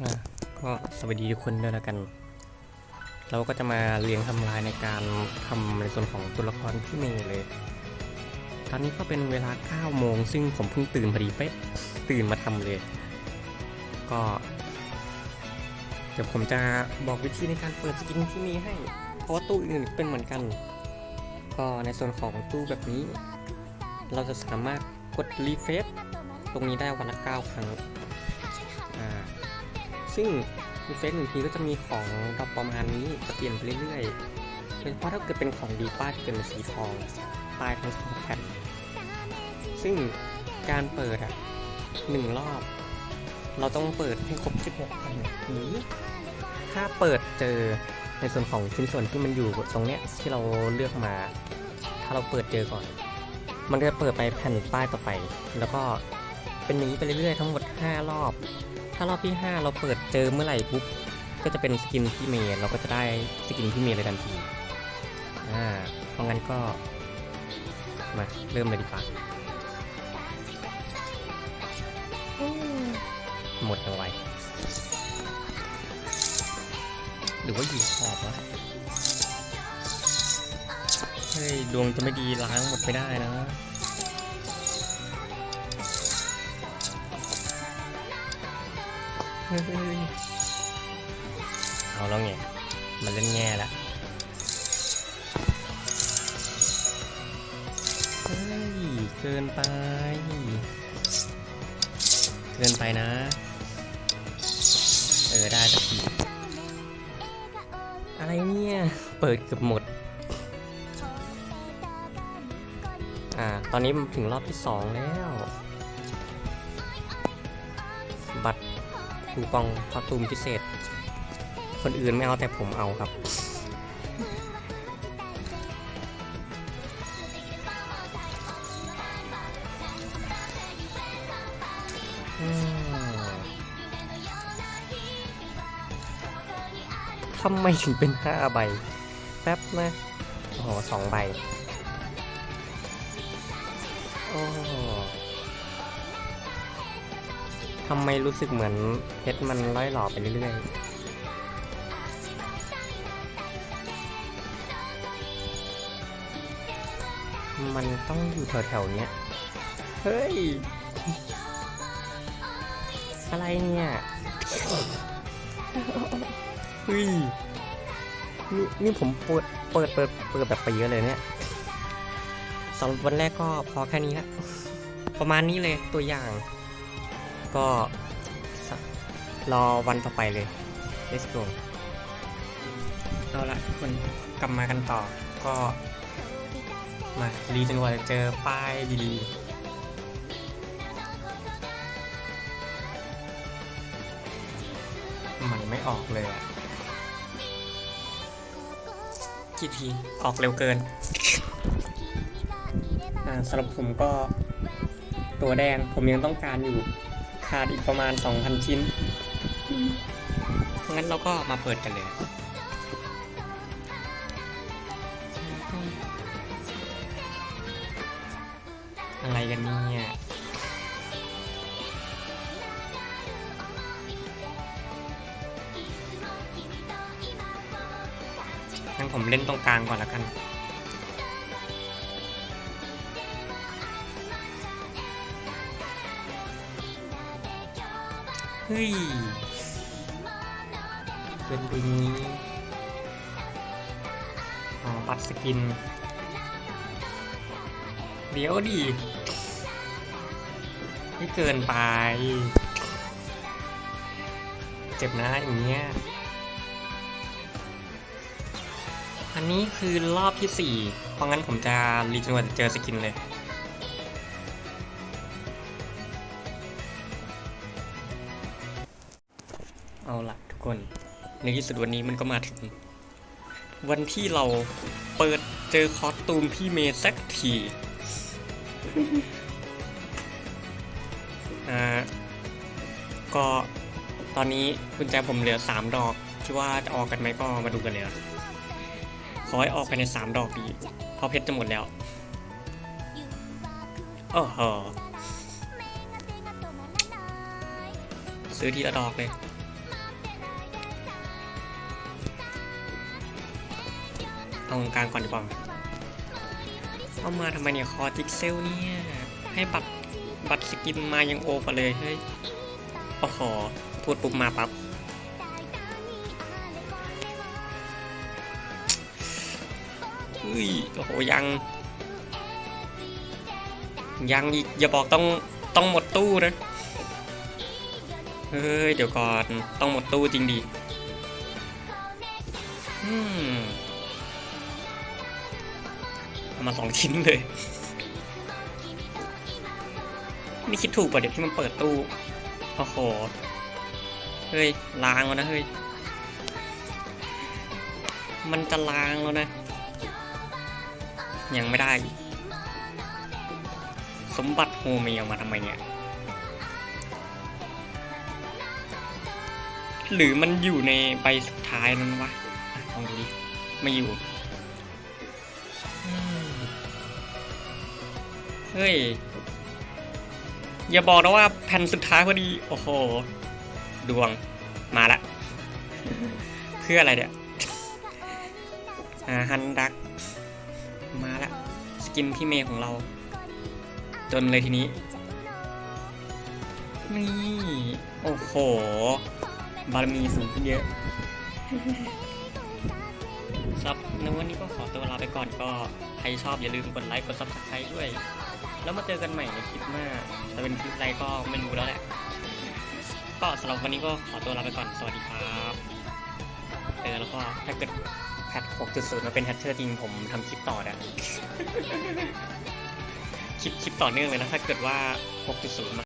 อะก็สวัสดีทุกคนด้วยแล้วกัน เราก็จะมาเรียงทำลายในการทำในส่วนของตัวละครพี่เมย์เลย ตอนนี้ก็เป็นเวลา9โมงซึ่งผมเพิ่งตื่นพอดีเป๊ะตื่นมาทำเลย ก็ เดี๋ยวผมจะบอกวิธีในการเปิดสกินที่มีให้ เพราะว่าตู้อื่นเป็นเหมือนกัน ก็ในส่วนของตู้แบบนี้ เราจะสามารถกดรีเฟซตรงนี้ได้วันละ9ครั้ง ซึ่งรีเฟซหนึ่งทีก็จะมีของดอกประมาณนี้จะเปลี่ยนไปเรื่อยๆโดยเฉพาะถ้าเกิดเป็นของดีป้ายที่เป็นสีทองป้ายทั้งสองแผ่นซึ่งการเปิดอะหนึ่งรอบ เราต้องเปิดให้ครบ16อันหรือถ้าเปิดเจอในส่วนของชิ้นส่วนที่มันอยู่ตรงเนี้ยที่เราเลือกมา ถ้าเราเปิดเจอก่อน มันจะเปิดไปแผ่นป้ายต่อไป แล้วก็ เป็นอย่างนี้ไปเรื่อยๆทั้งหมด 5 รอบ ถ้ารอบที่ 5 เราเปิดเจอเมื่อไหร่ปุ๊บก็จะเป็นสกินพี่เมย์เราก็จะได้สกินพี่เมย์เลยทันทีอ่าเพราะงั้นก็มาเริ่มเลยดีกว่าหมดยังไวหรือว่าอยู่ขอบวะเฮ้ยดวงจะไม่ดีล้างหมดไม่ได้นะ เอาแล้วไง มันเล่นแง่แล้วเฮ้ย เกินไป เกินไปนะ เออ ได้สักทีอะไรเนี่ย เปิดเกือบหมด อ่า ตอนนี้มันถึงรอบที่สองแล้ว บัตร คูปองคอสตูมพิเศษ คนอื่นไม่เอาแต่ผมเอาครับ ทำไมถึงเป็นห้าใบ แป๊บนะ โอ้โหสองใบ โอ้ ทำไมรู้สึกเหมือนเพชรมันร้อยหล่อไปเรื่อยๆ มันต้องอยู่แถวๆเนี้ย เฮ้ย อะไรเนี่ยเฮ้ยนี่นี่ผมเปิดเปิดเปิดเปิดแบบไปเยอะเลยเนี่ยสองวันแรกก็พอแค่นี้ละประมาณนี้เลยตัวอย่าง ก็รอวันต่อไปเลย let's go เอาละทุกคนกลับมากันต่อก็มารีจนกว่าจะเจอป้ายดีๆมันไม่ออกเลยอะกี่ทีออกเร็วเกินอ่าสำหรับผมก็ตัวแดงผมยังต้องการอยู่ ขาดอีกประมาณ 2,000 ชิ้น งั้นเราก็มาเปิดกันเลย อะไรกันเนี่ยงั้นผมเล่นตรงกลางก่อนล้วกัน ฮ้ยเป็นตรงนี้อ๋อปัดสกิน เดี๋ยวดิไม่เกินไป เจ็บนะอย่างเงี้ย อันนี้คือรอบที่สี่เพราะงั้นผมจะรีจนกว่าจะเจอสกินเลย คน ในที่สุดวันนี้มันก็มาถึง วันที่เราเปิดเจอคอสตูมพี่เมย์สักทีอ่าก็ตอนนี้กุญแจผมเหลือ 3 ดอก คิดว่าจะออกกันไหมก็มาดูกันเลยนะขอให้ออกภายใน 3 ดอกดีเพราะเพชรจะหมดแล้วโอ้โหซื้อทีละดอกเลย เอาตรงกลางก่อนดีกว่าเอามาทำไมเนี่ยคอจิกเซลเนี่ย ให้บัตรบัตรสกินมายังโอปเลยเฮ้ยโอ้โหพูดปุ๊บมาปั๊บอุ้ยโอ้โหยัง ยังอีกอย่าบอกต้องต้องหมดตู้นะเฮ้ย เดี๋ยวก่อน ต้องหมดตู้จริงดิอืม มาสองชิ้นเลย นี่คิดถูกป่ะเดี๋ยวที่มันเปิดตู้ โอ้โห เฮ้ยล้างแล้วนะเฮ้ย มันจะล้างแล้วนะ ยังไม่ได้ สมบัติโฮเมีเอามาทำไมเนี่ย หรือมันอยู่ในใบสุดท้ายนั้นวะอะลองดูดิ ไม่อยู่ เฮ้ย อย่าบอกนะว่าแผ่นสุดท้ายพอดี โอ้โห ดวงมาละ เพื่ออะไรเนี่ยอ่าฮันดัก มาละ สกินพี่เมย์ของเรา จนเลยทีนี้ นี่ โอ้โห บารมีสูงขึ้นเยอะครับในวันนี้ก็ขอตัวลาไปก่อนก็ใครชอบอย่าลืมกดไลค์กดซับสไครต์ด้วย แล้วมาเจอกันใหม่ในคลิปหน้าจะเป็นคลิปอะไรก็ไม่รู้แล้วแหละ ก็สำหรับวันนี้ก็ขอตัวลาไปก่อน สวัสดีครับเออแล้วก็ถ้าเกิดแพท 6.0 มาเป็นแฮชเชอร์จริงผมทำคลิปต่อนะคลิปคลิปต่อเนื่องเลยนะถ้าเกิดว่า 6.0มา